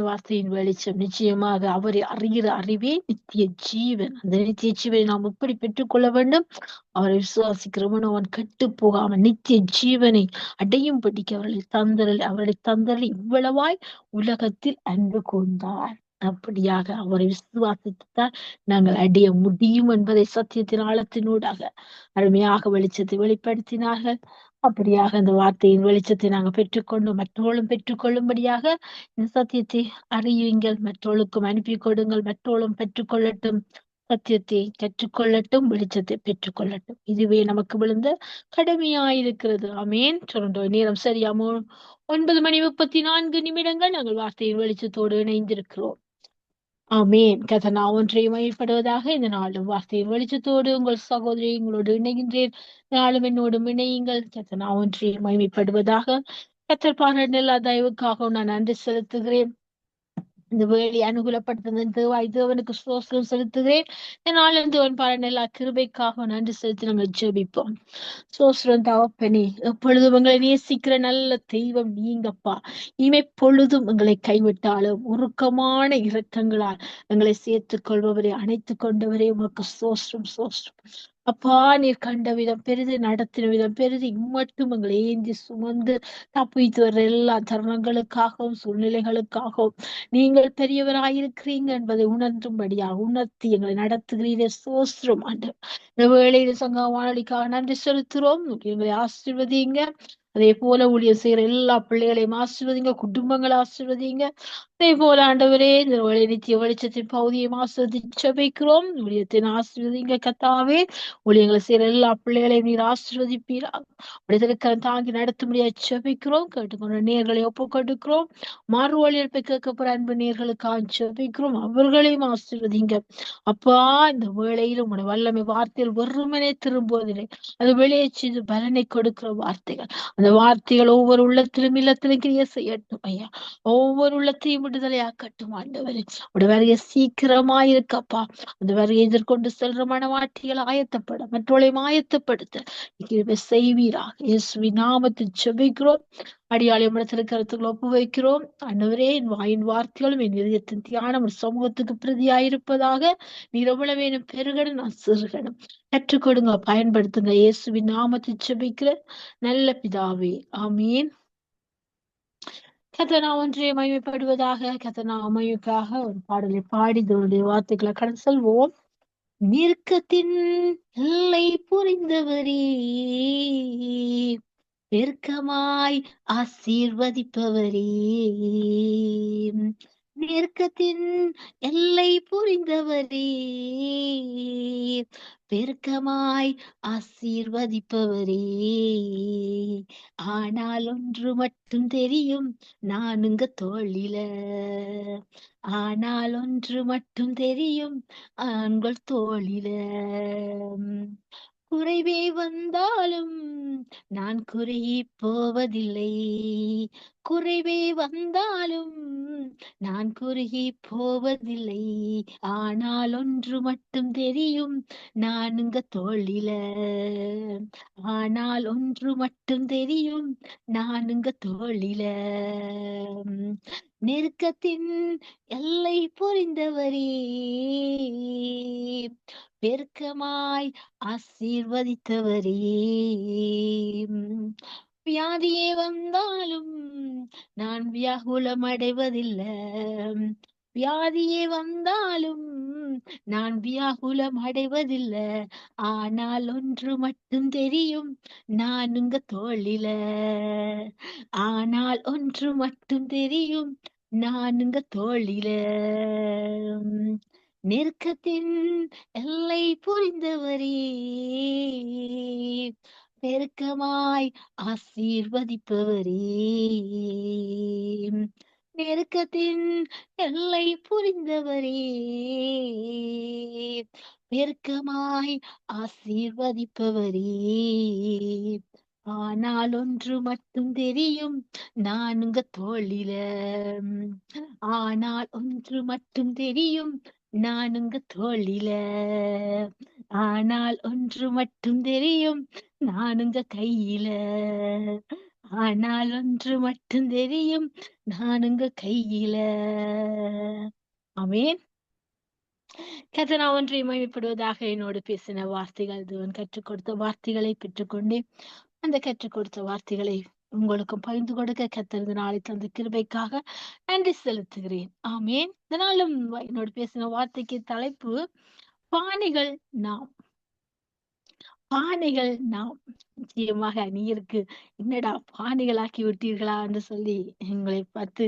வார்த்தையின் வெளிச்சம். நிச்சயமாக அவரை அறிகிற அறிவே நித்திய ஜீவன். அந்த நித்திய ஜீவனை நாம் எப்படி பெற்றுக்கொள்ள வேண்டும்? அவரை விசுவாசிக்கிறவன் அவன் கெட்டு போகாமல் நித்திய ஜீவனை அடையும் படிக்க அவர்களை தந்தரல் அவர்களை தந்தரல் இவ்வளவாய் உலகத்தில் அன்பு கொண்டார் அப்படியாக அவரை விசுவாசித்துத்தான் நாங்கள் அடைய முடியும் என்பதை சத்தியத்தின் ஆழத்தினூடாக அருமையாக வெளிச்சத்தை வெளிப்படுத்தினார்கள். அப்படியாக அந்த வார்த்தையின் வெளிச்சத்தை நாங்கள் பெற்றுக்கொண்டு மற்றோளும் பெற்றுக்கொள்ளும்படியாக இந்த சத்தியத்தை அறியுங்கள். மற்றோளுக்கும் அனுப்பி கொடுங்கள். மற்றோளும் பெற்றுக்கொள்ளட்டும். சத்தியத்தை கற்றுக்கொள்ளட்டும். வெளிச்சத்தை பெற்றுக்கொள்ளட்டும். இதுவே நமக்கு விழுந்த கடமையாயிருக்கிறது. அமேன் சொல்றோம் நேரம் சரியாமோ ஒன்பது மணி முப்பத்தி நான்கு நிமிடங்கள் நாங்கள் வார்த்தையின் வெளிச்சத்தோடு இணைந்திருக்கிறோம். ஆமேன். கதனா ஒன்றை மையப்படுவதாக இந்த நாளும் வார்த்தையின் வெளிச்சத்தோடு உங்கள் சகோதரி உங்களோடு இணைகின்றேன். நாளும் என்னோடும் இணையுங்கள். கதனா ஒன்றை மகிமைப்படுவதாக கத்தர் பாராட்டு எல்லா தயவுக்காகவும் நான் நன்றி செலுத்துகிறேன். இந்த வேலை அனுகூலப்படுத்த தேவாய் தேவனுக்கு சோசனம் செலுத்துகிறேன் நாளில் தேவன் பாராட்டு எல்லா கிருபைக்காக நன்றி செலுத்தி நாங்கள் ஜெபிப்போம். சோஸ்ரம் தவப்பனே எப்பொழுதும் உங்களை நேசிக்கிற நல்ல தெய்வம் நீங்கப்பா. இமை பொழுதும் எங்களை கைவிட்டாலும் உருக்கமான இரக்கங்களால் எங்களை சேர்த்துக் கொள்பவரை அணைத்துக் கொண்டவரே உமக்கு சோஸ்ரம் சோஸ்ரம் அப்பா நீர் கண்ட விதம் பெரிது நடத்தின விதம் பெரிது இம்மட்டும் எங்களை ஏந்தி சுமந்து தப்பித்து வர்ற எல்லா தருணங்களுக்காகவும் சூழ்நிலைகளுக்காகவும் நீங்கள் பெரியவராயிருக்கிறீங்க என்பதை உணர்ந்தும்படியாக உணர்த்தி எங்களை நடத்துகிறீரே. சோஸ்திரம் ஆண்டு இந்த வேளையில் சங்க வானொலிக்காக நன்றி செலுத்துறோம் எங்களை ஆசிர்வதிங்க அதே போல ஊழியர் செய்யற எல்லா பிள்ளைகளையும் ஆசிர்வதிங்க குடும்பங்களை ஆசிர்வதிங்க அதே போல ஆண்டவரே இந்த வழி நித்திய வெளிச்சத்தின் பகுதியை ஆசிர்வதிச்சு வைக்கிறோம் ஊழியத்தின் ஆசிர்வதிங்க கத்தாவே ஊழியங்களை செய்யற எல்லா பிள்ளைகளையும் நீர் ஆசிர்வதிப்பீரா விடுதலுக்கு தாங்கி நடத்த முடியாது செபிக்கிறோம் கேட்டுக்கொண்ட நேர்களை ஒப்பு கொடுக்கிறோம் மாறு வழியில் கேட்கப்படுற அன்பு நேர்களுக்காக செபிக்கிறோம் அவர்களையும் ஆசிர்வதிங்க. அப்பா இந்த வேளையிலும் உடைய வல்லமை வார்த்தையில் வெறுமனே திரும்புவதில்லை. அது வெளியே செய்து பலனை கொடுக்கிற வார்த்தைகள். அந்த வார்த்தைகள் ஒவ்வொரு உள்ளத்திலும் இல்லத்திலும் கிரிய செய்யட்டும் ஐயா. ஒவ்வொரு உள்ளத்தையும் விடுதலையாக்கட்டும் ஆண்டவரே. உடவரைய சீக்கிரமா இருக்கப்பா அந்த வருகை எதிர்கொண்டு செல்ற மனவாட்டிகள் ஆயத்தப்பட மற்றவளை ஆயத்தப்படுத்த. கிருபை செய்வீராக. இயேசுவி நாமத்தில் செபிக்கிறோம் அடியாளி இடத்துல கருத்துக்களை ஒப்பு வைக்கிறோம் அன்னவரே என் வாயின் வார்த்தைகளும் என் இதயத்தின் தியானம் ஒரு சமூகத்துக்கு பிரதியாயிருப்பதாக. நீர் வேணும் பெருகணும் நான் சிறுகணும் கற்றுக் கொடுங்க பயன்படுத்துங்க. இயேசுவின் நாமத்தை செபிக்கிற நல்ல பிதாவே ஆமீன். கதனா ஒன்றே மகிமைப்படுவதாக கத்தனா அமைவுக்காக ஒரு பாடலை பாடி இதனுடைய வார்த்தைகளை கடன் செல்வோம். நெருக்கத்தின் எல்லை புரிந்தவரே நெருக்கமாய் ஆசீர்வதிப்பவரே. நெருக்கத்தின் எல்லை புரிந்தவரே. பெருக்கமாய் ஆசீர்வதிப்பவரே. ஆனால் ஒன்று மட்டும் தெரியும் நானுங்க தோழில ஆனால் ஒன்று மட்டும் தெரியும் ஆண்கள் தோழில குறைவே வந்தாலும் நான் குறையி போவதில்லை குறைவே வந்தாலும் நான் குறுகி போவதில்லை ஆனால் ஒன்று மட்டும் தெரியும் நானுங்க தோழில ஆனால் ஒன்று மட்டும் தெரியும் நானுங்க தோழில நெருக்கத்தின் எல்லை புரிந்தவரே. பெருக்கமாய் ஆசீர்வதித்தவரே. வியாதியே வந்தாலும் நான் வியாகுலம் அடைவதில்லை வியாதியே வந்தாலும் நான் வியாகுலம் அடைவதில்லை. ஆனால் ஒன்று மட்டும் தெரியும் நான் உங்க தோழில ஆனால் ஒன்று மட்டும் தெரியும் நான் உங்க தோழில நெருக்கத்தின் எல்லை புரிந்தவரே. பெருக்கமாய் ஆசீர்வதிப்பவரே. நெருக்கத்தின் எல்லை புரிந்தவரே. பெருக்கமாய் ஆசீர்வதிப்பவரே. ஆனால் ஒன்று மட்டும் தெரியும் நான் உங்க தோழில ஆனால் ஒன்று மட்டும் தெரியும் நான் உங்க தோழில ஆனால் ஒன்று மட்டும் தெரியும் நான் உங்க கையில. ஆனால் ஒன்று மட்டும் தெரியும் நான் உங்க கையில. ஆமேன். கத்தனா ஒன்றை மகிமைப்படுவதாக என்னோடு பேசின வார்த்தைகள் தேவன் கற்றுக் கொடுத்த வார்த்தைகளை பெற்றுக்கொண்டேன் அந்த கற்றுக் கொடுத்த வார்த்தைகளை உங்களுக்கும் பகிர்ந்து கொடுக்க கத்திருந்த நாளை தந்த கிருபைக்காக நன்றி செலுத்துகிறேன். ஆமேன். இதனாலும் என்னோடு பேசின வார்த்தைக்கு தலைப்பு பாணிகள் நாம் பானைகள் நாம் நிச்சயமாக நீருக்கு என்னடா பானைகளாக்கி விட்டீர்களா என்று சொல்லி எங்களை பார்த்து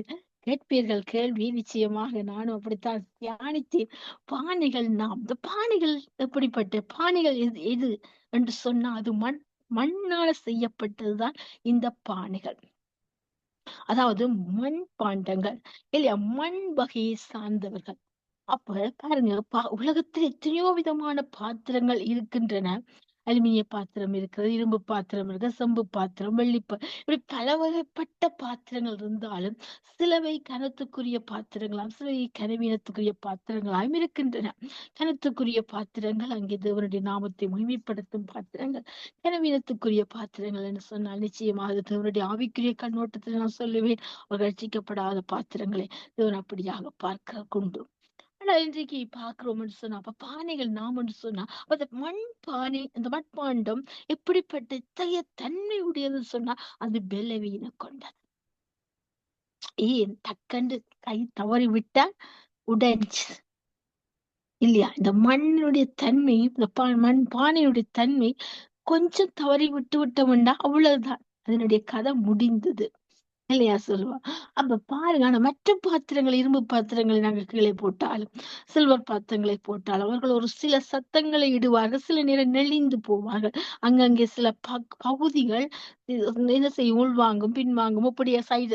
கேட்பீர்கள் கேள்வி. நிச்சயமாக நானும் அப்படித்தான் தியானித்தேன். பானைகள் நாம் இந்த பானைகள் எப்படிப்பட்ட பானைகள் எது எது என்று சொன்னா அது மண் மண்ணால செய்யப்பட்டதுதான் இந்த பானைகள். அதாவது மண் பாண்டங்கள். இல்லையா? மண் வகையை சார்ந்தவர்கள். அப்ப பாருங்க உலகத்தில் எத்தனையோ விதமான பாத்திரங்கள் இருக்கின்றன. அலுமினிய பாத்திரம் இருக்கிறது இரும்பு பாத்திரம் இருக்கு செம்பு பாத்திரம் வெள்ளிப்பா இப்படி பல வகைப்பட்ட பாத்திரங்கள் இருந்தாலும் சிலவை கனத்துக்குரிய பாத்திரங்களாம் சிலவை கனவீனத்துக்குரிய பாத்திரங்களாயும் இருக்கின்றன. கனத்துக்குரிய பாத்திரங்கள் அங்கே தேவனுடைய நாமத்தை முழுமைப்படுத்தும் பாத்திரங்கள் கனவீனத்துக்குரிய பாத்திரங்கள் என்று சொன்னால் நிச்சயமாக தேவனுடைய ஆவிக்குரிய கண்ணோட்டத்தில் நான் சொல்லுவேன். அவர்கள் ரசிக்கப்படாத பாத்திரங்களை தேவன் அப்படியாக பார்க்க கொண்டு ஆனா இன்றைக்கு பார்க்கிறோம் சொன்னா? அப்ப பானைகள் நாமன்னு சொன்னா? அந்த மண் பானை அந்த மண்பாண்டம் எப்படிப்பட்ட இத்தகைய தன்மை உடையதுன்னு சொன்னா அது பெலவீன கொண்டது. ஏன்? டக்கண்டு கை தவறி விட்டால் உடைஞ்சு. இல்லையா? இந்த மண்ணுடைய தன்மை இந்த மண் பானையுடைய தன்மை கொஞ்சம் தவறி விட்டு விட்டோம்னா அவ்வளவுதான். அதனுடைய கதை முடிந்தது. இல்லையா சொல்லுவா அப்ப பாருங்க ஆனா மற்ற பாத்திரங்கள் இரும்பு பாத்திரங்களை நாங்கள் கீழே போட்டாலும் சில்வர் பாத்திரங்களை போட்டாலும் அவர்கள் ஒரு சில சத்தங்களை இடுவார்கள் சில நேரம் நெளிந்து போவார்கள். அங்கங்கே சில பகுதிகள் என்ன செய்யும்? உள்வாங்கும் பின்வாங்கும் அப்படியே சைடு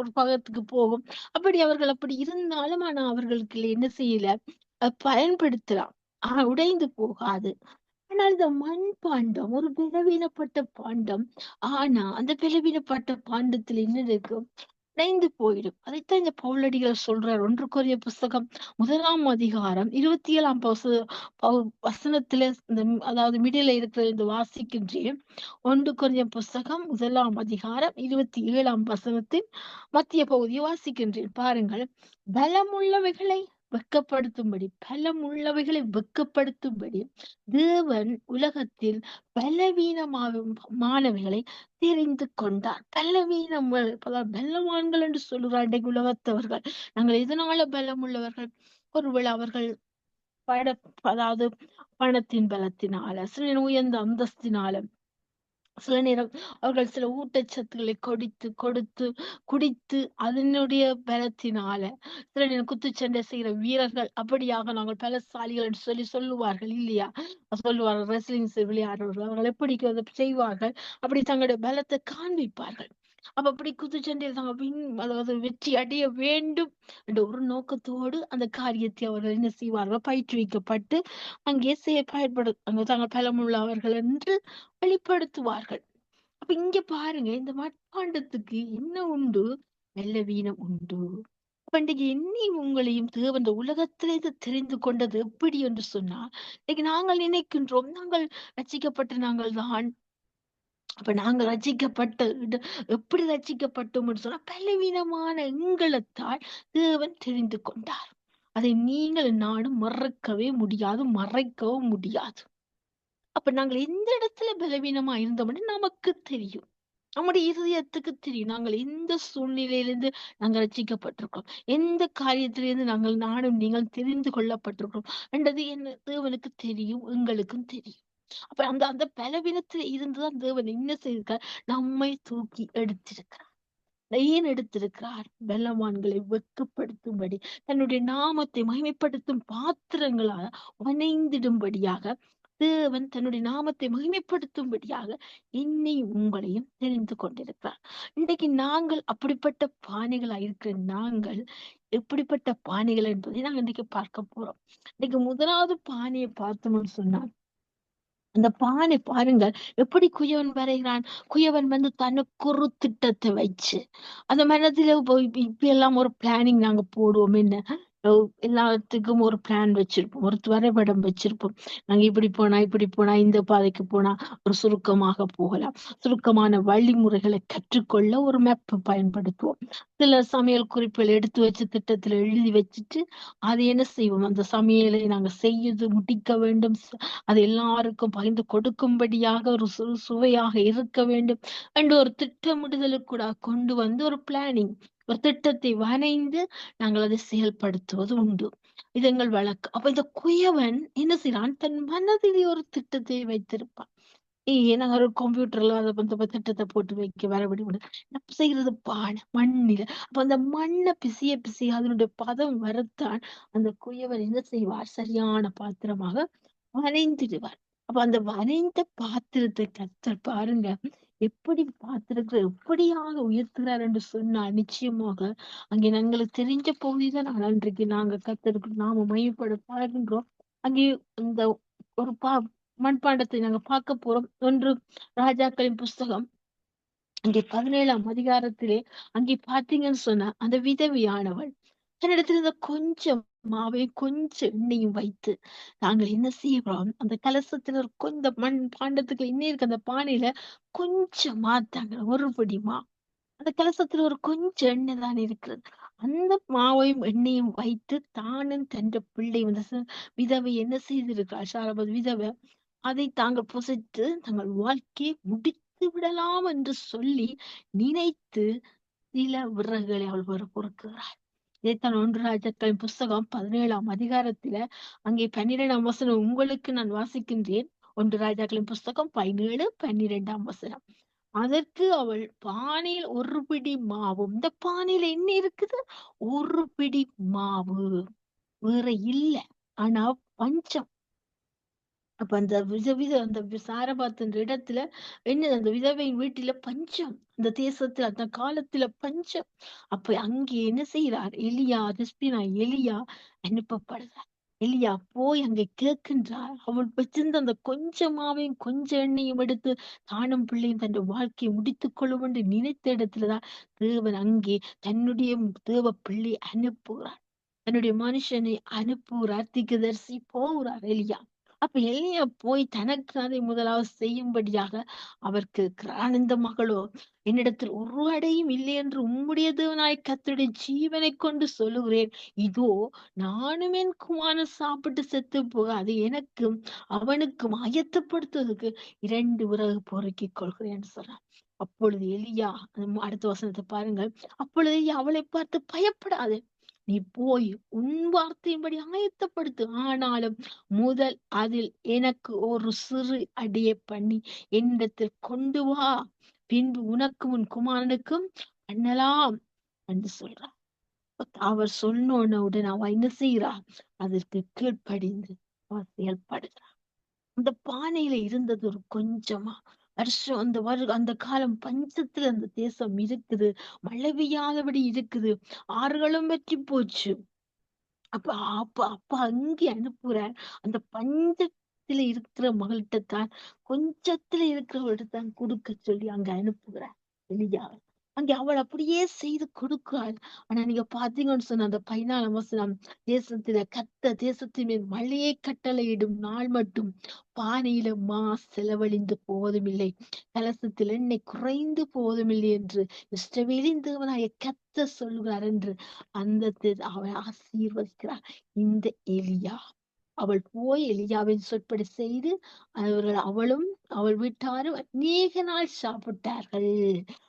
ஒரு பக்கத்துக்கு போகும். அப்படி அவர்கள் அப்படி இருந்தாலும் ஆனா அவர்களுக்கு என்ன செய்யல? பயன்படுத்தலாம். ஆனா உடைந்து போகாது. ஆனால் இந்த மண் பாண்டம் ஒரு பலவீனப்பட்ட பாண்டம். ஆனா அந்த பலவீனப்பட்ட பாண்டத்துல என்ன இருக்கும் உடைந்து போயிடும். அதைத்தான் இந்த பவுலடிகள் சொல்றார். ஒன்று கோரிய புஸ்தகம் முதலாம் அதிகாரம் இருபத்தி ஏழாம் வசனத்துல இந்த அதாவது மிடில இருக்கிற இந்த வாசிக்கின்றேன். ஒன்று குறைய புஸ்தகம் முதலாம் அதிகாரம் இருபத்தி ஏழாம் வசனத்தின் மத்திய பகுதியை வாசிக்கின்றேன். பாருங்கள். பலமுள்ளவைகளை வெக்கப்படுத்தும்படி பலம் உள்ளவைகளை வெக்கப்படுத்தும்படி தேவன் உலகத்தில் பலவீனமானவைகளை தெரிந்து கொண்டார். பலவீனம் பலவான்கள் என்று சொல்லுகிறார் இன்றைக்கு உலகத்தவர்கள் நாங்கள் எதனால பலம் உள்ளவர்கள்? ஒருவேளை அவர்கள் பட அதாவது பணத்தின் பலத்தினால சில உயர்ந்த அந்தஸ்தினால சில நேரம் அவர்கள் சில ஊட்டச்சத்துக்களை கொடுத்து கொடுத்து குடித்து அதனுடைய பலத்தினால சில நேரம் குத்துச்சண்டை செய்கிற வீரர்கள் அப்படியாக நாங்கள் பலசாலிகள் என்று சொல்லி சொல்லுவார்கள் இல்லையா? சொல்லுவார்கள் ரெஸ்லிங் விளையாடுறவர்கள் அவர்கள் எப்படி செய்வார்கள். அப்படி தங்களுடைய பலத்தை காண்பிப்பார்கள். அப்ப அப்படி குத்துச்சண்டையில் சாவின் அதாவது வெற்றி அடைய வேண்டும் என்ற ஒரு நோக்கத்தோடு அந்த காரியத்தை அவர்கள் என்ன செய்வார்கள்? பயிற்றுவிக்கப்பட்டு அங்கே செய்ய பயன்படு அங்க தாங்கள் பலமுள்ளவர்கள் என்று வெளிப்படுத்துவார்கள். அப்ப இங்க பாருங்க இந்த மட்பாண்டத்துக்கு என்ன உண்டு? மெல்லவீனம் உண்டு. பண்டிகை என்னையும் உங்களையும் தேவன் உலகத்திலே தெரிந்து கொண்டது எப்படி என்று சொன்னால் இன்னைக்கு நாங்கள் நினைக்கின்றோம் நாங்கள் ரசிக்கப்பட்ட நாங்கள் தான் அப்ப நாங்க ரச்சிக்கப்பட்டு எப்படி ரசிக்கப்பட்டோம்னு சொன்னா பலவீனமான எங்களத்தால் தேவன் தெரிந்து கொண்டார். அதை நீங்கள் நானும் மறக்கவே முடியாது மறைக்கவும் முடியாது. அப்ப நாங்கள் எந்த இடத்துல பலவீனமா இருந்தோம்னு நமக்கு தெரியும். நம்முடைய இருதயத்துக்கு தெரியும். நாங்கள் எந்த சூழ்நிலையிலிருந்து நாங்கள் ரசிக்கப்பட்டிருக்கிறோம்? எந்த காரியத்திலிருந்து நாங்கள் நானும் நீங்கள் தெரிந்து கொள்ளப்பட்டிருக்கிறோம்? என்றது என்ன தேவனுக்கு தெரியும் எங்களுக்கும் தெரியும். அப்ப அந்த அந்த பலவீனத்துல இருந்துதான் தேவன் என்ன செய்திருக்கார்? நம்மை தூக்கி எடுத்திருக்கிறார். ஏன் எடுத்திருக்கிறார்? பலவான்களை வெக்கப்படுத்தும்படி தன்னுடைய நாமத்தை மகிமைப்படுத்தும் பாத்திரங்களாக வனைந்திடும்படியாக தேவன் தன்னுடைய நாமத்தை மகிமைப்படுத்தும்படியாக என்னை உங்களையும் தெரிந்து கொண்டிருக்கிறார். இன்றைக்கு நாங்கள் அப்படிப்பட்ட பானைகளா இருக்கிற நாங்கள் எப்படிப்பட்ட பானைகள் என்பதை நாங்கள் இன்றைக்கு பார்க்க போறோம். இன்னைக்கு முதலாவது பானையை பார்த்தோம்னு சொன்னால் அந்த பானை பாருங்கள். எப்படி குயவன் வரைகிறான்? குயவன் வந்து தனக்கு ஒரு திட்டத்தை வச்சு. அந்த மனதில இப்ப எல்லாம் ஒரு பிளானிங் நாங்க போடுவோம். என்ன? எல்லாத்துக்கும் ஒரு பிளான் வச்சிருப்போம். ஒரு வரைபடம் வச்சிருப்போம். நாங்க இப்படி போனா இப்படி போனா இந்த பாதைக்கு போனா ஒரு சுருக்கமாக போகலாம். சுருக்கமான வழிமுறைகளை கற்றுக்கொள்ள ஒரு மேப் பயன்படுத்துவோம். சில சமையல் குறிப்புகள் எடுத்து வச்சு திட்டத்துல எழுதி வச்சுட்டு அதை என்ன செய்வோம்? அந்த சமையலை நாங்க செய்து முடிக்க வேண்டும். அது எல்லாருக்கும் பகிர்ந்து கொடுக்கும்படியாக ஒரு சு சுவையாக இருக்க வேண்டும். என்று ஒரு திட்டமிடுதலுக்கு கூட கொண்டு வந்து ஒரு பிளானிங் ஒரு திட்டத்தை வரைந்து நாங்கள் அதை செயல்படுத்துவது உண்டு. இது எங்கள் வழக்கு. அப்ப இந்த குயவன் என்ன செய்யறான் தன் மனதிலே ஒரு திட்டத்தை வைத்திருப்பான். ஏன்னா ஒரு கம்ப்யூட்டர்ல அதை வந்து திட்டத்தை போட்டு வைக்க வரபடி நம்ம செய்யறது பானை மண்ணில. அப்ப அந்த மண்ணை பிசிய பிசிய அதனுடைய பதம் வரத்தான் அந்த குயவன் என்ன செய்வார்? சரியான பாத்திரமாக வரைந்திடுவார். அப்ப அந்த வரைந்த பாத்திரத்தை கத்தர் பாருங்க. எப்படி பார்த்திருக்கிற எப்படியாக உயர்த்துகிறார் என்று சொன்னால் நிச்சயமாக அங்கே நாங்களுக்கு தெரிஞ்ச பகுதிதான் நான் அன்றைக்கு நாங்க கத்திருக்கு நாம மையப்பட பாருன்றோம் அங்கே அந்த ஒரு பா மண்பாண்டத்தை நாங்க பார்க்க போறோம். ஒன்று ராஜாக்களின் புஸ்தகம். அங்கே பதினேழாம் அதிகாரத்திலே அங்கே பாத்தீங்கன்னு சொன்னா அந்த விதவியானவள் தன்னிடத்துல இருந்த கொஞ்சம் மாவையும் கொஞ்சம் எண்ணெயும் வைத்து நாங்கள் என்ன செய்கிறோம்? அந்த கலசத்துல ஒரு கொஞ்சம் மண் பாண்டத்துக்கு இன்னும் இருக்கு அந்த பானையில கொஞ்சம் மாத்தாங்க ஒரு படி மா அந்த கலசத்துல ஒரு கொஞ்சம் எண்ணெய் தான் இருக்கிறது. அந்த மாவையும் எண்ணெயும் வைத்து தானும் தன்ற பிள்ளை வந்து விதவை என்ன செய்திருக்கிறார் சாரபத் விதவை அதை தாங்கள் புசைத்து தங்கள் வாழ்க்கையை முடித்து விடலாம் என்று சொல்லி நினைத்து சில விறகுகளை அவள் பொறுக்கிறாள் இதைத்தான் ஒன்று ராஜாக்களின் புஸ்தகம் பதினேழாம் அதிகாரத்துல அங்கே பன்னிரெண்டாம் வசனம் உங்களுக்கு நான் வாசிக்கின்றேன் ஒன்று ராஜாக்களின் புஸ்தகம் பதினேழு பன்னிரெண்டாம் வசனம். அதற்கு அவள் பானையில் ஒரு பிடி மாவும் இந்த பானையில என்ன இருக்குது? ஒரு பிடி மாவு. வேற இல்ல. ஆனா பஞ்சம். அப்ப அந்த வித அந்த சாரபாத் இடத்துல என்ன அந்த விதவையின் வீட்டில பஞ்சம். அந்த தேசத்துல அந்த காலத்துல பஞ்சம். அப்ப அங்கே என்ன செய்யறார் எலியா திஸ்பினா எலியா அனுப்பப்படுறார் எலியா போய் அங்கே கேட்கின்றார். அவள் வச்சிருந்த அந்த கொஞ்சமாவையும் கொஞ்ச எண்ணெயும் எடுத்து தானும் பிள்ளையும் தன் வாழ்க்கையை முடித்துக் கொள்ளும் என்று நினைத்த இடத்துலதான் தேவன் அங்கே தன்னுடைய தேவ பிள்ளை அனுப்புகிறார். தன்னுடைய மனுஷனை அனுப்புகிறார் திகதர்சி போகிறார் எலியா. அப்ப எளிய போய் தனக்கு அதை முதலாவது செய்யும்படியாக அவருக்கு கேட்கிறார் மகளோ என்னிடத்தில் ஒரு அடையும் இல்லை என்று உம்முடைய தேவனாய் கத்துடைய ஜீவனை கொண்டு சொல்லுகிறேன். இதோ நானும் என் குமாரன் சாப்பிட்டு செத்து போக அது எனக்கும் அவனுக்கும் ஆயத்தப்படுத்துவதற்கு இரண்டு உறவு பொறுக்கிக் கொள்கிறேன் சொல்றான் அப்பொழுது எலியா அடுத்த வசனத்தை பாருங்கள். அப்பொழுது அவளை பார்த்து பயப்படாது நீ போய் உன் வார்த்தையின்படி ஆயத்தப்படுத்து. ஆனாலும் முதல் அதில் எனக்கு ஒரு சிறு அடியை பண்ணி என்னிடத்தில் கொண்டு வா. பின்பு உனக்கும் உன் குமாரனுக்கும் பண்ணலாம் என்று சொல்றார். அவர் சொன்னோன்ன உடனே அவ என்ன செய்யறா அதற்கு கீழ்ப்படிந்து அவ செயல்படுகிறார் அந்த பானையில இருந்தது ஒரு கொஞ்சமா வருஷம் அந்த வரு அந்த காலம் பஞ்சத்துல அந்த தேசம் இருக்குது. மழை பெய்யாதபடி இருக்குது. ஆறுகளும் வெற்றி போச்சு. அப்ப அப்ப அப்ப அங்கே அனுப்புற அந்த பஞ்சத்துல இருக்கிற மகள்கிட்ட தான் கொஞ்சத்துல இருக்கிறவர்கிட்ட தான் கொடுக்க சொல்லி அங்க அனுப்புகிறார் எலியாவை அங்கே அவள் அப்படியே செய்து கொடுக்கிறாள். ஆனா நீங்க பாத்தீங்கன்னு சொன்ன அந்த பதினாலாம் வசனம் தேசத்தில கத்த தேசத்தின் மேல் மழையை கட்டளையிடும் நாள் மட்டும் பானையில மா செலவழிந்து போவதுமில்லை. கலசத்தில் எண்ணெய் குறைந்து போவதுமில்லை என்று இஷ்டவேலின் தேவனாய கத்த சொல்கிறார் என்று அந்த அவள் ஆசீர்வதிக்கிறார். இந்த எலியா அவள் போய் எலியாவின் சொற்படி செய்து அவர்கள் அவளும் அவள் வீட்டாரும் அநேக நாள் சாப்பிட்டார்கள்.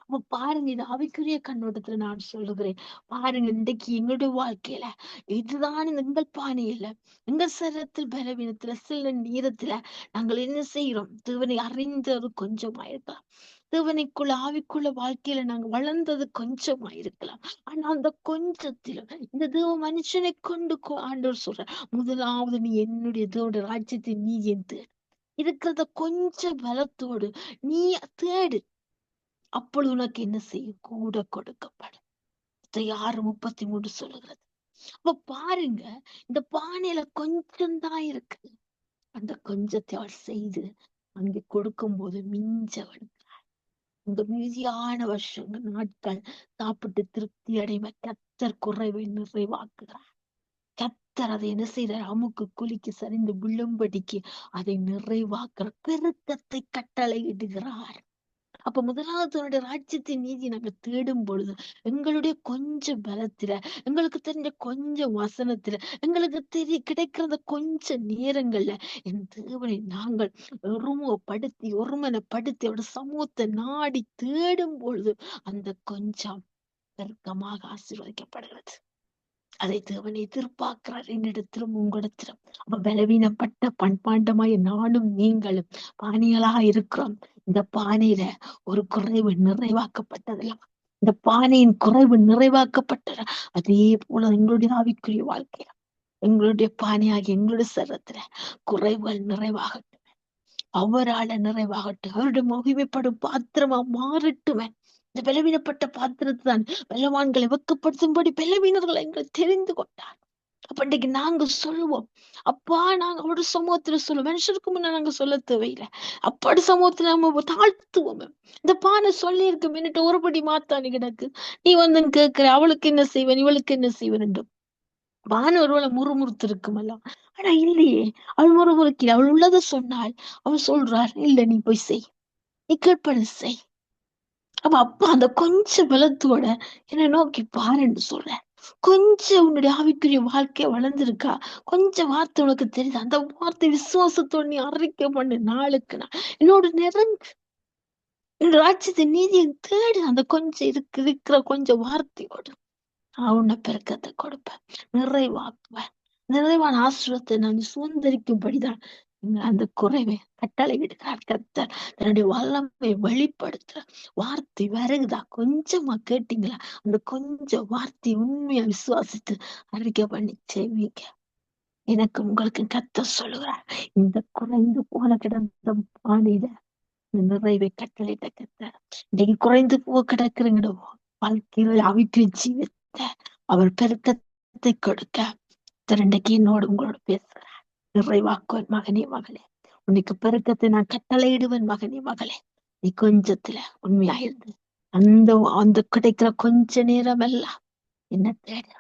அப்ப பாருங்க இது அவைக்குரிய கண்ணோட்டத்துல நான் சொல்லுகிறேன். பாருங்க இன்றைக்கு எங்களுடைய வாழ்க்கையில இதுதான் எங்கள் பாணியில. எங்கள் சரத்தில் பலவீனத்துல சில நேரத்துல நாங்கள் என்ன செய்யறோம் தேவனை அறிந்தது கொஞ்சமா இருக்கலாம் தேவனைக்குள்ள ஆவிக்குள்ள வாழ்க்கையில நாங்க வளர்ந்தது கொஞ்சமா இருக்கலாம் ஆனா அந்த கொஞ்சத்திலும் இந்த தேவ மனுஷனை கொண்டு ஆண்டவர் சொல்ற முதலாவது நீ என்னுடைய தேவனுடைய ராஜ்யத்தை நீ என் தேடு இருக்கிறத கொஞ்ச பலத்தோடு நீ தேடு. அப்பொழுது உனக்கு என்ன செய்யும்? கூட கொடுக்கப்படும். யாரு முப்பத்தி மூணு சொல்லுகிறது. அப்ப பாருங்க இந்த பானையில கொஞ்சம்தான் இருக்கு. அந்த கொஞ்சத்தை அவள் செய்து அங்கே கொடுக்கும் போது மிஞ்சவனுக்கு இந்த மீதியான வருஷங்கள் நாட்கள் சாப்பிட்டு திருப்தி அடைவ கத்தர் குறைவை நிறைவாக்குகிறார். கத்தர் அதை என்ன செய்யறார் அமுக்கு குளிக்கு சரிந்து விழும்படிக்கு அதை நிறைவாக்குற பெருக்கத்தை கட்டளை இடுகிறார் அப்ப முதலாவதுனுடைய ராஜ்யத்தின் நீதி நாங்க தேடும் பொழுது எங்களுடைய கொஞ்சம் பலத்துல எங்களுக்கு தெரிஞ்ச கொஞ்சம் வசனத்துல எங்களுக்கு தெரிய கிடைக்கிறத கொஞ்ச நேரங்கள்ல என் தேவனை நாங்கள் ஒருமுகப்படுத்தி ஒருமனைப்படுத்தி அவருடைய சமூகத்தை நாடி தேடும் பொழுது அந்த கொஞ்சம் பெருக்கமாக ஆசீர்வதிக்கப்படுகிறது. அதை தேவன் எதிர்பார்க்கிறார். என்னிடத்திலும் உங்களிடத்திலும். அப்ப பலவீனப்பட்ட பண்பாண்டமாய் நானும் நீங்களும் பாணிகளா இருக்கிறோம். இந்த பானையில ஒரு குறைவு நிறைவாக்கப்பட்டதெல்லாம் இந்த பானையின் குறைவு நிறைவாக்கப்பட்டது அதே போல எங்களுடைய ஆவிக்குரிய வாழ்க்கையில எங்களுடைய பானையாகி எங்களுடைய சரத்துல குறைவுகள் நிறைவாகட்டும். அவரால நிறைவாகட்டும். அவருடைய மகிமைப்படும் பாத்திரமா மாறட்டுமே. இந்த பலவீனப்பட்ட பாத்திரத்தை தான் பலவான்களை வெக்கப்படுத்தும்படி பலவீனர்களை எங்களை தெரிந்து கொண்டார் அப்ப இன்னைக்கு நாங்க சொல்லுவோம் அப்பா நாங்க அவரோட சமூகத்துல சொல்லுவோம். மனுஷருக்கு முன்ன நாங்க சொல்ல தேவையில்லை. அப்படி சமூகத்துல நம்ம தாழ்த்துவோம் இந்த பானை சொல்லி இருக்கு மின்னுட்டு ஒருபடி மாத்தானி கிடக்கு. நீ வந்து கேட்கிற அவளுக்கு என்ன செய்வன் இவளுக்கு என்ன செய்வன் பானை ஒருவேளை முறுமுறுத்து இருக்குமல்ல ஆனா இல்லையே. அவள் முறுமுறுக்கிறா அவள் உள்ளதை சொன்னால் அவள் சொல்றாரு இல்ல நீ போய் செய். நீ கேட்பது செய். அப்ப அப்பா அந்த கொஞ்ச பலத்தோட என்ன நோக்கி பாருன்னு சொல்றேன் கொஞ்சம் உன்னுடைய ஆவிக்குரிய வாழ்க்கை வளர்ந்துருக்கா? கொஞ்சம் வார்த்தை உனக்கு தெரியுது? அந்த வார்த்தை விசுவாசத்தோட நீ அறிக்கை பண்ணு நாளுக்கு நாள். என்னோட நெருங்கு என்னோட ராஜ்யத்தை நீதியை தேடு. அந்த கொஞ்சம் இருக்கு இருக்கிற கொஞ்சம் வார்த்தையோடு நான் உன்னை பெருக்கத்தை கொடுப்பேன். நிறைவாக்குவேன் நிறைவான ஆசிரியத்தை நான் சுதந்திரிக்கும்படிதான் அந்த குறைவை கட்டளை விடுகிறார் கத்தர் தன்னுடைய வல்லமை வெளிப்படுத்துற வார்த்தை வருகுதா கொஞ்சமா கேட்டீங்களா? அந்த கொஞ்சம் வார்த்தை உண்மையா விசுவாசித்து அறிக்கை பண்ணி செய்வீங்க எனக்கு உங்களுக்கு கத்த சொல்லுகிறார் இந்த குறைந்து போன கிடந்த பாணியில நிறைவை கட்டளையிட்ட கத்த இன்னைக்கு குறைந்து போக கிடக்குறீங்களோ? வாழ்க்கையில அவிக்கு ஜீவித்த அவர் பெருக்கத்தை கொடுக்க. திரண்டைக்கு என்னோடு உங்களோட பேசுற நிறைவாக்குவன் மகனே மகளே. உனக்கு பெருக்கத்தை நான் கட்டளையிடுவன் மகனே மகளே. நீ கொஞ்சத்துல உண்மையாயிருந்து அந்த அந்த கிடைக்கிற கொஞ்ச நேரம் எல்லாம் என்ன தேடு.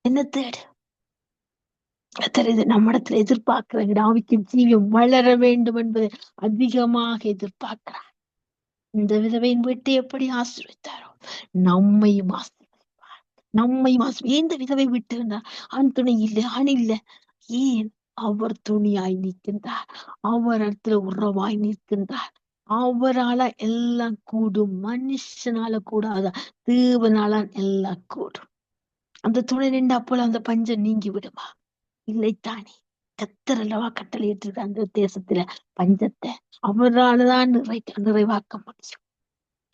என்ன தேடு. தெரியுது நம்மிடத்துல எதிர்பார்க்கிற ஆவிக்கு ஜீவியம் வளர வேண்டும் என்பதை அதிகமாக எதிர்பார்க்கிறார். இந்த விதவையின் வீட்டை எப்படி ஆசிர்வித்தாரோ நம்மையும் ஆசிர்வதிப்பார். நம்மையும் ஆசிர் எந்த விதவை விட்டு இருந்தார்? ஆண் துணை இல்லை ஆண் இல்லை. ஏன்? அவர் துணியாய் நிற்கின்றார். அவர் இடத்துல உறவாய் நிற்கின்றார். அவரால எல்லாம் கூடும். மனுஷனால கூடாத தேவனால எல்லாம் கூடும். அந்த துணை நின்று அப்போல அந்த பஞ்சம் நீங்கி விடுமா? இல்லைத்தானே கத்தர் அல்லவா கட்டளையிட்டு அந்த தேசத்துல பஞ்சத்தை அவராலதான் நிறை நிறைவாக்க முடியும்.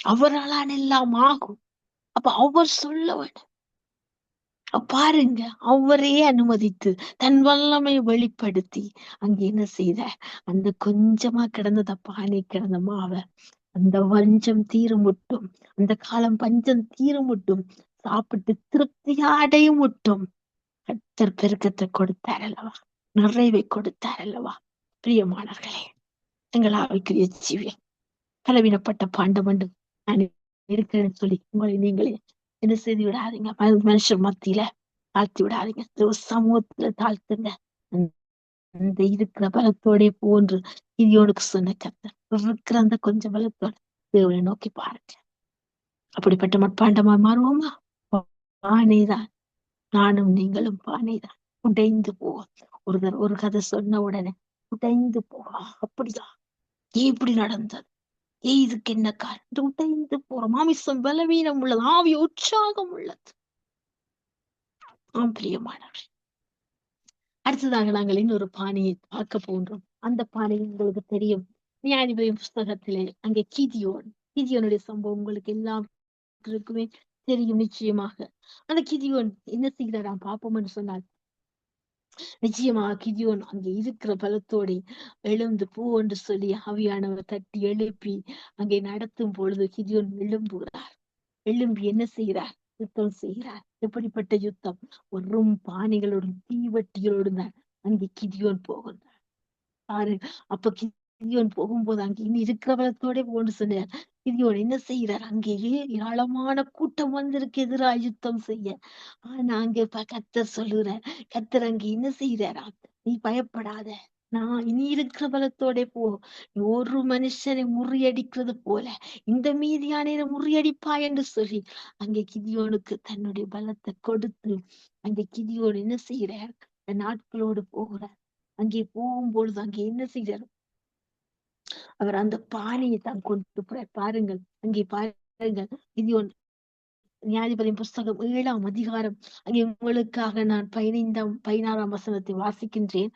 அவராலான் எல்லாம் ஆகும். அப்ப அவர் சொல்ல வேண்டும். பாருங்க அவரையே அனுமதித்து தன் வல்லமை வெளிப்படுத்தி அங்க என்ன செய்த? அந்த கொஞ்சமா கிடந்தத பானை கிடந்த மாவ அந்த வஞ்சம் தீரமுட்டும் அந்த காலம் பஞ்சம் தீரமுட்டும் சாப்பிட்டு திருப்தியா அடையும் முட்டும் கத்தர் பெருக்கத்தை கொடுத்தார் அல்லவா? நிறைவை கொடுத்தார் அல்லவா? பிரியமானவர்களே எங்கள் ஆவிக்குரிய ஜீவியம் பலவீனப்பட்ட பாண்டமண்டு நான் இருக்கிறேன்னு சொல்லி உங்களை நீங்களே என்ன செய்து விடாதீங்க மனுஷர் மத்தியில தாழ்த்தி விடாதீங்க சமூகத்துல தாழ்த்துங்க அந்த இருக்கிற பலத்தோட போன்று இதியோனுக்கு சொன்ன கத்த இருக்கிற அந்த கொஞ்சம் பலத்தோட தேவனை நோக்கி பாருங்க அப்படிப்பட்ட மட்பாண்டமா மாறுவோமா பானைதான் நானும் நீங்களும் பானைதான் உடைந்து போவோம் ஒரு ஒரு கதை சொன்ன உடனே உடைந்து போவோம் அப்படிதான் இப்படி நடந்தது இதுக்கு என்ன காரணம் உடைந்து போற? மாமிசம் பலவீனம் உள்ளது ஆவி உற்சாகம் உள்ளது. ஆம் பிரியமானவர் அடுத்ததாக நாங்கள் இன்னொரு பானையை பார்க்க போன்றோம் அந்த பானை உங்களுக்கு தெரியும். நியாயாதிபதி புஸ்தகத்திலே அங்கே கீதியோன் கீதியோனுடைய சம்பவம் உங்களுக்கு எல்லாருக்குமே தெரியும் நிச்சயமாக. அந்த கிதியோன் என்ன செய்கிறாராம் பாப்போம்னு சொன்னால் நிச்சயமாக கிதியோன் அங்கே இருக்கிற பலத்தோடு எழுந்து பூ என்று சொல்லி ஆவியானவர் தட்டி எழுப்பி அங்கே நடத்தும் பொழுது கிதியோன் எழும்புகிறார். எழும்பி என்ன செய்கிறார்? யுத்தம் செய்கிறார். எப்படிப்பட்ட யுத்தம்? வெறும் பானைகளோடும் தீவட்டிகளோடும் தான் அங்கே கிதியோன் போகின்றார். பாரு அப்ப கிதியோன் போகும்போது அங்கே இன்னும் இருக்கிற பலத்தோட போன்னு சொன்னார் கிதியோன் என்ன செய்யறார் அங்கேயே ஏராளமான கூட்டம் வந்திருக்கு எதிராக யுத்தம் செய்ய. ஆனா அங்கே கத்தர் சொல்லுற கத்தர் அங்கே என்ன செய்யறாரா நீ பயப்படாத. நான் இனி இருக்கிற பலத்தோட போ. நீ ஒரு மனுஷனை முறியடிக்கிறது போல. இந்த மீதியான முறியடிப்பா என்று சொல்லி அங்கே கிதியோனுக்கு தன்னுடைய பலத்தை கொடுத்து அங்கே கிதியோன் என்ன செய்யறார் நாட்களோடு போகிறார். அங்கே போகும்பொழுது அங்கே என்ன செய்யறார் அவர் அந்த பானையை தான் கொண்டு போறார் பாருங்கள் அங்கே பாருங்கள். இது ஒன் நியாயபதியின் புஸ்தகம் ஏழாம் அதிகாரம். அங்கே உங்களுக்காக நான் பதினைந்தாம் பதினாறாம் வசனத்தை வாசிக்கின்றேன்.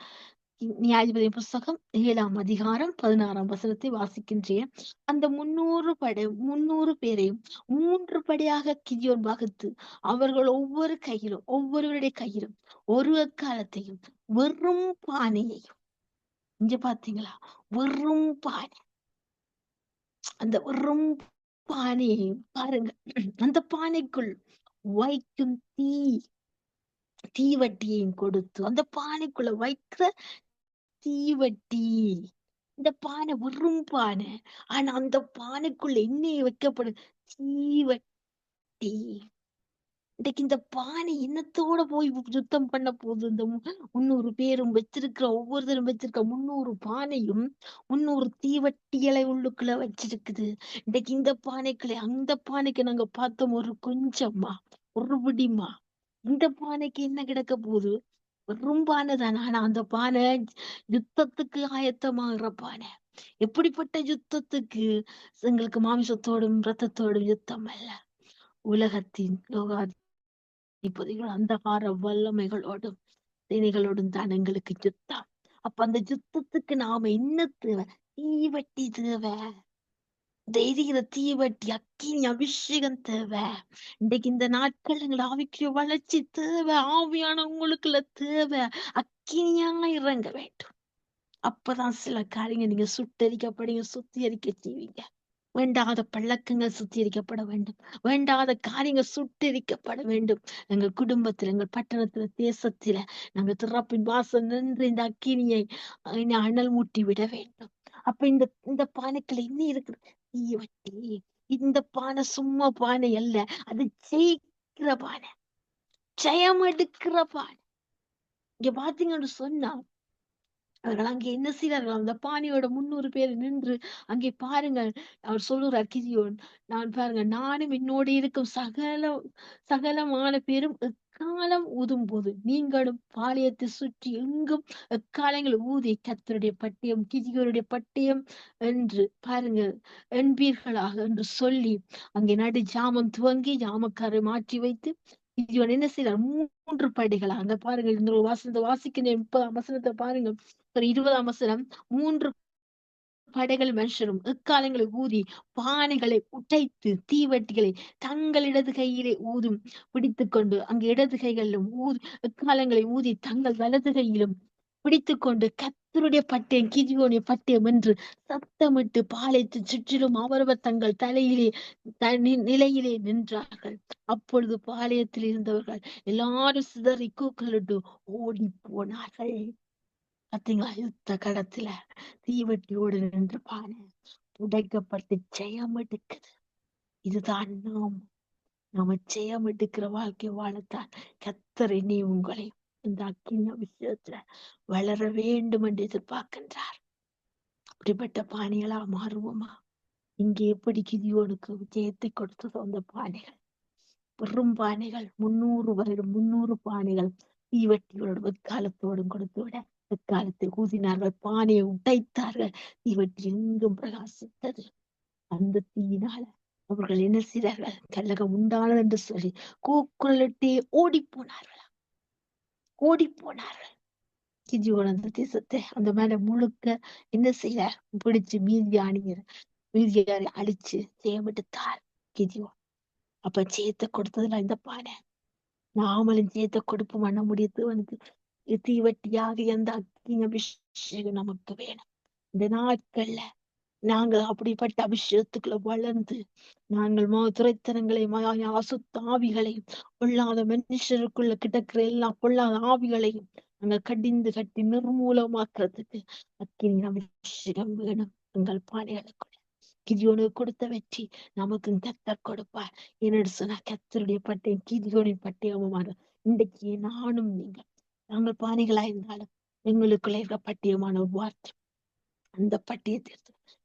நியாயபதியின் புஸ்தகம் ஏழாம் அதிகாரம் பதினாறாம் வசனத்தை வாசிக்கின்றேன். அந்த முன்னூறு படை முன்னூறு பேரையும் மூன்று படியாக கிதியோன் வகுத்து அவர்கள் ஒவ்வொரு கையிலும் ஒவ்வொருவருடைய கையிலும் ஒரு எக்காலத்தையும் வெறும் பானையையும் இங்க பாத்தீங்களா? வெறும் பானை. அந்த வெறும் பானையையும் பாருங்க. அந்த பானைக்குள் வைக்கும் தீ தீவட்டியையும் கொடுத்து அந்த பானைக்குள்ள வைக்கிற தீவட்டி. இந்த பானை வெறும் பானை. ஆனா அந்த பானைக்குள்ள என்ன வைக்கப்படும் தீவட்டி. இன்னைக்கு இந்த பானை என்னத்தோட போய் யுத்தம் பண்ண போகுது? இந்த முன்னூறு முந்நூறு பேரும் வச்சிருக்கிற ஒவ்வொருத்தரும் வச்சிருக்க முன்னூறு பானையும் முன்னூறு தீவட்டிகளை உள்ளுக்குள்ள வச்சிருக்குது. இன்னைக்கு இந்த பானைக்குள்ள அந்த பானைக்கு நாங்க பார்த்தோம் ஒரு கொஞ்சமா ஒரு பிடிமா இந்த பானைக்கு என்ன கிடக்க போகுது? வெறும் பானை தானே ஆனா அந்த பானை யுத்தத்துக்கு ஆயத்தமாகிற பானை. எப்படிப்பட்ட யுத்தத்துக்கு? எங்களுக்கு மாமிசத்தோடும் ரத்தத்தோடும் யுத்தம் அல்ல. உலகத்தின் லோகாதிபதிகள் அந்தகார வல்லமைகளோடும் தினைகளோடும் தான் எங்களுக்கு யுத்தம். அப்ப அந்த யுத்தத்துக்கு நாம என்ன தேவை? தீவட்டி தேவை. தைரிகிற தீவட்டி அக்கினி அபிஷேகம் தேவை. இன்றைக்கு இந்த நாட்கள் எங்களை ஆவிக்குரிய வளர்ச்சி தேவை. ஆவியான உங்களுக்குள்ள தேவை. அக்கினியா இறங்க வேண்டும். அப்பதான் சில காரியங்க நீங்க சுட்டரிக்கப்படுங்க சுத்திகரிக்க செய்வீங்க. வேண்டாத பழக்கங்கள் சுத்திகரிக்கப்பட வேண்டும். வேண்டாத காரியங்கள் சுட்டரிக்கப்பட வேண்டும். எங்கள் குடும்பத்தில் எங்கள் பட்டணத்துல தேசத்துல நாங்கள் திறப்பின் வாசல் நின்று இந்த அக்கினியை அனல் மூட்டி விட வேண்டும். அப்ப இந்த இந்த பானைக்குள்ள என்ன இருக்குது? தீவட்டி. இந்த பானை சும்மா பானை அல்ல அது ஜெயிக்கிற பானை. ஜெயம் எடுக்கிற பானை. இங்க பாத்தீங்கன்னு சொன்னா அவர்கள் அங்கே என்ன செய்தார்கள்? அந்த பாணியோட முன்னூறு பேர் நின்று அங்கே பாருங்கள் அவர் சொல்லுறார் கிதியோன் நான் பாருங்க நானும் என்னோடு இருக்கும் சகல சகலமான பேரும் எக்காலம் ஊதும் போது நீங்களும் பாளையத்தை சுற்றி எங்கும் எக்காலங்கள் ஊதி கத்தருடைய பட்டயம் கிதியோருடைய பட்டயம் என்று பாருங்கள் என்பீர்களாக என்று சொல்லி அங்கே நடு ஜாமம் துவங்கி ஜாமக்காரை மாற்றி வைத்து இவன் என்ன செய்யறான் மூன்று படிகள். அங்க பாருங்க இந்த வாசனத்தை வாசிக்கிற முப்பதாம் வசனத்தை பாருங்க ஒரு இருபதாம் வசனம். மூன்று படைகள் மனுஷரும் எக்காலங்களை ஊதி பானைகளை உடைத்து தீவட்டிகளை தங்கள் இடது கையிலே ஊதும் பிடித்துக்கொண்டு அங்கு இடது கைகளிலும் ஊதி எக்காலங்களை ஊதி தங்கள் வலது கையிலும் பிடித்துக்கொண்டு கத்தருடைய பட்டயம் கிதியோனுடைய பட்டயம் என்று சத்தமிட்டு பாலைத்து சுற்றிலும் அவரவர் தங்கள் தலையிலே த- நி- நிலையிலே நின்றார்கள். அப்பொழுது பாளையத்தில் இருந்தவர்கள் எல்லாரும் சிதறி கூக்களிட்டு ஓடி போனார்கள் பாத்தீங்களா? யுத்த களத்துல தீவெட்டியோடு நின்று உடைக்கப்பட்டு ஜெயம் எடுக்குது. இதுதான் நாம். நாம ஜெயம் எடுக்கிற வாழ்க்கை வாழத்தான் கத்தர் நீ உங்களை இந்த அக்கின விஷயத்துல வளர வேண்டும் என்று எதிர்பார்க்கின்றார். அப்படிப்பட்ட பானைகளா மாறுவோமா? இங்கே எப்படி கிதியோனுக்கு விஜயத்தை கொடுத்ததோ அந்த பானைகள் பெரும் பானைகள் முன்னூறு வருடம் முன்னூறு பானைகள் தீவட்டியோடு வெக்காலத்தோடும் கொடுத்து விட வெக்காலத்தை ஊதினார்கள். பானையை உடைத்தார்கள். தீவட்டி எங்கும் பிரகாசித்தது. அந்த தீயினால அவர்கள் என்ன செய்தார்கள்? கல்லகம் உண்டானது என்று சொல்லி கூக்குரலிட்டே ஓடி போனார்கள். ஓடி போனார்கள். கிஜியோட அந்த தேசத்தை அந்த மேல முழுக்க என்ன செய்யறார் பிடிச்சு மீதியானியர் மீதியாரை அழிச்சு ஜெயமெடுத்தார் கிஜியோ அப்ப ஜெயத்தை கொடுத்ததுல இந்த பானை நாமளும் ஜெயத்தை கொடுப்போம் பண்ண முடியாது அவனுக்கு தீவட்டியாக எந்த அக்கிங்க அபிஷேகம் நமக்கு வேணும். இந்த நாட்கள்ல நாங்க அப்படிப்பட்ட அபிஷேகத்துக்குள்ள வளர்ந்து நாங்கள் மதுரைத்தனங்களை துறைத்தனங்களை அசுத்த ஆவிகளையும் பொல்லாத மனுஷருக்குள்ள கிடக்கிற எல்லா பொல்லாத ஆவிகளையும் நாங்கள் கடிந்து கட்டி நிர்மூலமாக்குறதுக்கு அக்கினி அபிஷேகம் வேணும். எங்கள் பானைகளுக்குள்ள கிதியோனுக்கு கொடுத்த வெற்றி நமக்கு கத்தர் கொடுப்பார். என்னோட சொன்னா கத்தருடைய பட்டயம் கிதியோனின் பட்டயமுமான இன்றைக்கு நானும் நீங்கள் நாங்கள் பாணிகளாயிருந்தாலும் இருந்தாலும் எங்களுக்குள்ள இருக்க பட்டியமான ஒரு வார்த்தை அந்த பட்டியத்தை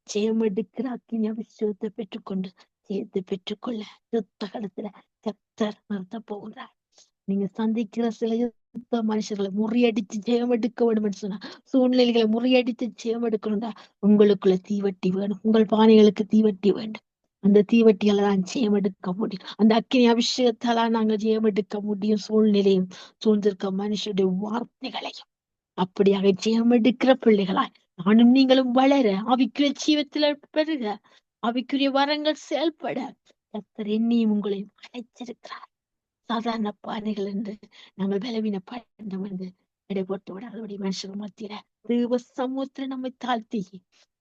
ஜெயமெடுக்கிற அக்கினி அபிஷேகத்தை பெற்றுக்கொண்டு ஜெயத்தை பெற்றுக்கொள்ள யுத்த காலத்துல கத்தர் நிறுத்த போகிறார் நீங்க சந்திக்கிற சில யுத்த மனுஷர்களை முறியடிச்சு ஜெயம் எடுக்க வேண்டும் சொன்னா சூழ்நிலைகளை முறியடிச்சு ஜெயம் எடுக்கணும்டா உங்களுக்குள்ள தீவட்டி வேணும் உங்கள் பானைகளுக்கு தீவட்டி வேண்டும் அந்த தீவட்டியால தான் ஜெயம் எடுக்க முடியும் அந்த அக்கினி அபிஷேகத்தால நாங்க ஜெயம் எடுக்க முடியும் சூழ்நிலையும் சூழ்ந்திருக்க மனுஷருடைய வார்த்தைகளையும் அப்படியாக ஜெயம் எடுக்கிற பிள்ளைகளாய் நானும் நீங்களும் வளர அவிக்குரிய ஜீவத்தில் பெருக ஆவிக்குரிய வரங்கள் செயல்பட. கர்த்தர் என்னையும் உங்களையும் அழைச்சிருக்கிறார் சாதாரண பானைகள் என்று நாங்கள் பலவீனப்பட்டோம் என்று எடை போட்டு விடாதபடி மனுஷர்கள் மத்தியில தேவ சமூகத்துல நம்மை தாழ்த்தி.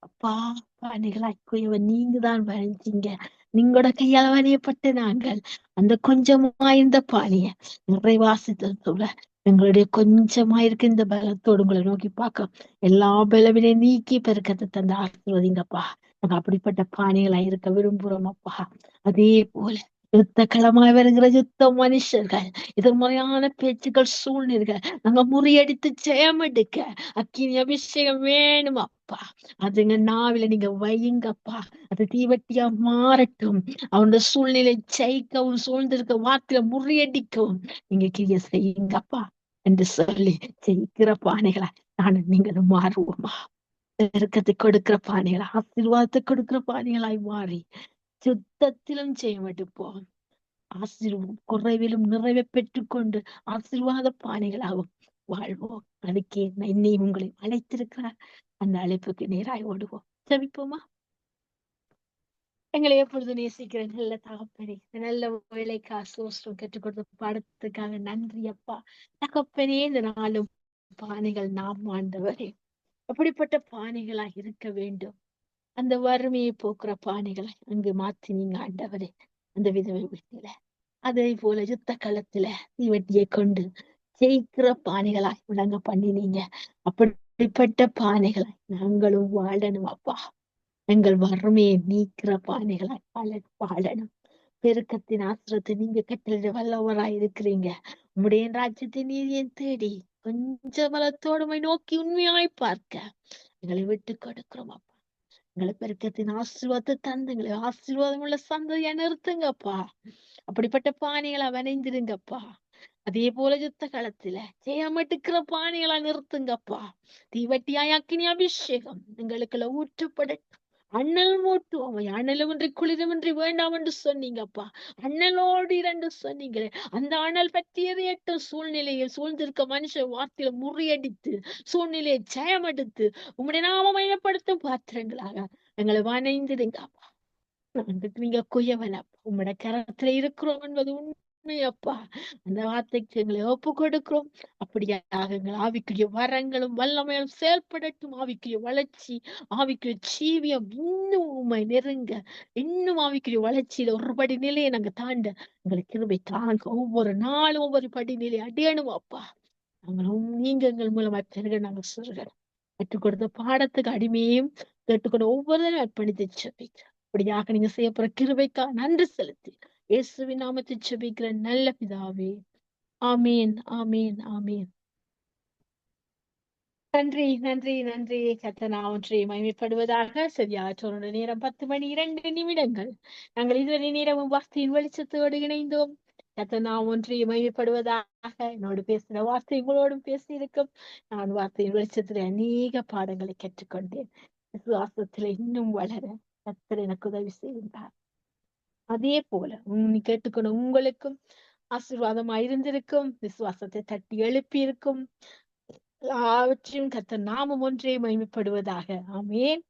அப்பா பானைகளாக்குயவன் நீங்க தான் வரைஞ்சீங்க நீங்களோட கையால் வரையப்பட்ட நாங்கள். அந்த கொஞ்சமா இருந்த பானைய நிறைவாசித்தல் சொல்ல எங்களுடைய கொஞ்சமா இருக்க இந்த பலத்தோடு உங்களை நோக்கி பார்க்க. எல்லா பலவினையும் நீக்கி பெருக்கத்தை தந்த ஆசிர்வதிங்கப்பா. நாங்க அப்படிப்பட்ட பாணிகளா இருக்க விரும்புறோம் அப்பா. அதே போல யுத்தக்களமாய் வருகிற யுத்த மனுஷர்கள் எதிர்மறையான பேச்சுக்கள் சூழ்நிலைகள் நாங்க முறியடித்து ஜெயம் எடுக்க அக்கினி அபிஷேகம் வேணுமா அப்பா. அதுங்க நாவில நீங்க வையுங்கப்பா. அது தீவட்டியா மாறட்டும். அவனோட சூழ்நிலை ஜெயிக்கவும் சூழ்ந்திருக்க வார்த்தையில முறியடிக்கவும் நீங்க கிரிய செய்யுங்கப்பா. என்று சொல்லி ஜெயிக்கிற பானைகளா? நானும் நீங்களும் மாறுவோமா? பெருக்கத்தை கொடுக்கிற பானைகள்? ஆசீர்வாதத்தை கொடுக்கிற பானைகளாய் மாறி சுத்தத்திலும் ஜெயம் எடுப்போம் ஆசீர்வாதம் குறைவிலும் நிறைவை பெற்றுக்கொண்டு ஆசீர்வாத பானைகளாகும் வாழ்வோம். அதுக்கே என்னை உங்களை அழைத்திருக்கிறார். அந்த அழைப்புக்கு நேராய் ஓடுவோம். ஜபிப்போமா? எங்களை எப்பொழுது நேசிக்கிற நல்ல தகப்பனே இந்த நல்ல வேலைக்கா சோஸ்டம் கற்றுக் கொடுத்த பாடத்துக்காக நன்றி அப்பா. தகப்பனே இந்த நாளும் பானைகள் நாம் ஆண்டவரே. அப்படிப்பட்ட பானைகளா இருக்க வேண்டும். அந்த வறுமையை போக்குற பானைகளை அங்கு மாத்தி நீங்க ஆண்டவரே. அந்த விதவை வீட்டில அதே போல யுத்த களத்துல தீவட்டியை கொண்டு ஜெயிக்கிற பானைகளாய் விளங்க பண்ணினீங்க. அப்படிப்பட்ட பானைகளாய் நாங்களும் வாழணும் அப்பா. எங்கள் வறுமையை நீக்கிற பானைகளாய் வாழ வாழணும். பெருக்கத்தின் ஆசிரத்தை நீங்க கட்டளை வல்லவராய் இருக்கிறீங்க. உம்முடைய ராஜ்யத்தை நீதியை தேடி கொஞ்ச மலத்தோடுமை நோக்கி உண்மையாய் பார்க்க? எங்களை விட்டு கொடுக்கிறோம் அப்பா. எங்களை பெருக்கத்தின் ஆசீர்வாதத்தை தந்து எங்களை ஆசீர்வாதம் உள்ள சந்ததியா நிறுத்துங்கப்பா. அப்படிப்பட்ட பானைகளை வனைந்திருங்கப்பா அதே போல யுத்த காலத்துல ஜெயமட்டுக்கிற பானைகளா நிறுத்துங்கப்பா. தீவட்டியாய் அக்கினி அபிஷேகம் எங்களுக்குள்ள ஊற்றப்படட்டும். அண்ணல் மூட்டுவோம் அண்ணலுமின்றி குளிருமின்றி வேண்டாம் என்று சொன்னீங்கப்பா. அண்ணலோடு இரண்டு சொன்னீங்களே. அந்த அண்ணல் பற்றி எறியட்டும் சூழ்நிலையை சூழ்ந்திருக்க மனுஷ வார்த்தையில முறியடித்து சூழ்நிலையை ஜெயமெடுத்து நாம நாமமயப்படுத்தும் பாத்திரங்களாக எங்களை வணைந்திருங்கப்பா நீங்க குயவனப்பா. உங்களோட கரத்துல இருக்கிறோம் என்பது உண்மை. அப்பா அந்த வார்த்தைக்கு எங்களை ஒப்பு கொடுக்கிறோம் அப்படியாக எங்கள் ஆவிக்குரிய வரங்களும் வல்லமையும் செயல்படட்டும். ஆவிக்குரிய வளர்ச்சி ஆவிக்குரிய ஜீவியம் இன்னும் உண்மை நெருங்க. இன்னும் ஆவிக்குரிய வளர்ச்சியில ஒரு படி நிலையை நாங்க தாண்ட எங்களுக்கு கிருபை தாங்க. ஒவ்வொரு நாளும் ஒவ்வொரு படி நிலை அடையணும் அப்பா நாங்களும் நீங்க எங்கள் மூலமா பெருக நாங்க சொல்கிறோம் கற்றுக் கொடுத்த பாடத்துக்கு அடிமையும் கேட்டுக்கொண்டு ஒவ்வொருவரும் அர்ப்பணித்து அப்படியாக நீங்க செய்ய போற கிருபைக்கா நன்றி செலுத்தி இயேசுவின் நாமத்தை செபிக்கிற நல்ல பிதாவே. ஆமீன் ஆமீன் ஆமீன். நன்றி நன்றி நன்றி. கத்தனா ஒன்றை மகிமைப்படுவதாக சரியாற்றோட நேரம் பத்து மணி இரண்டு நிமிடங்கள். நாங்கள் இதுவரை நேரமும் வார்த்தையின் வெளிச்சத்தோடு இணைந்தோம். கத்தனா ஒன்றை மகிமைப்படுவதாக என்னோடு பேசின வார்த்தை உங்களோடும் பேசியிருக்கும். நான் வார்த்தையின் வெளிச்சத்துல அநேக பாடங்களை கற்றுக்கொண்டேன். விசுவாசத்துல இன்னும் வளர கத்தர் எனக்கு உதவி செய்கின்றார் அதே போல நீ கேட்டுக்கணும் உங்களுக்கும் ஆசீர்வாதமா இருந்திருக்கும் விசுவாசத்தை தட்டி எழுப்பி இருக்கும் எல்லாவற்றையும் கத்த நாமம் ஒன்றே மகிமைப்படுவதாக. ஆமேன்.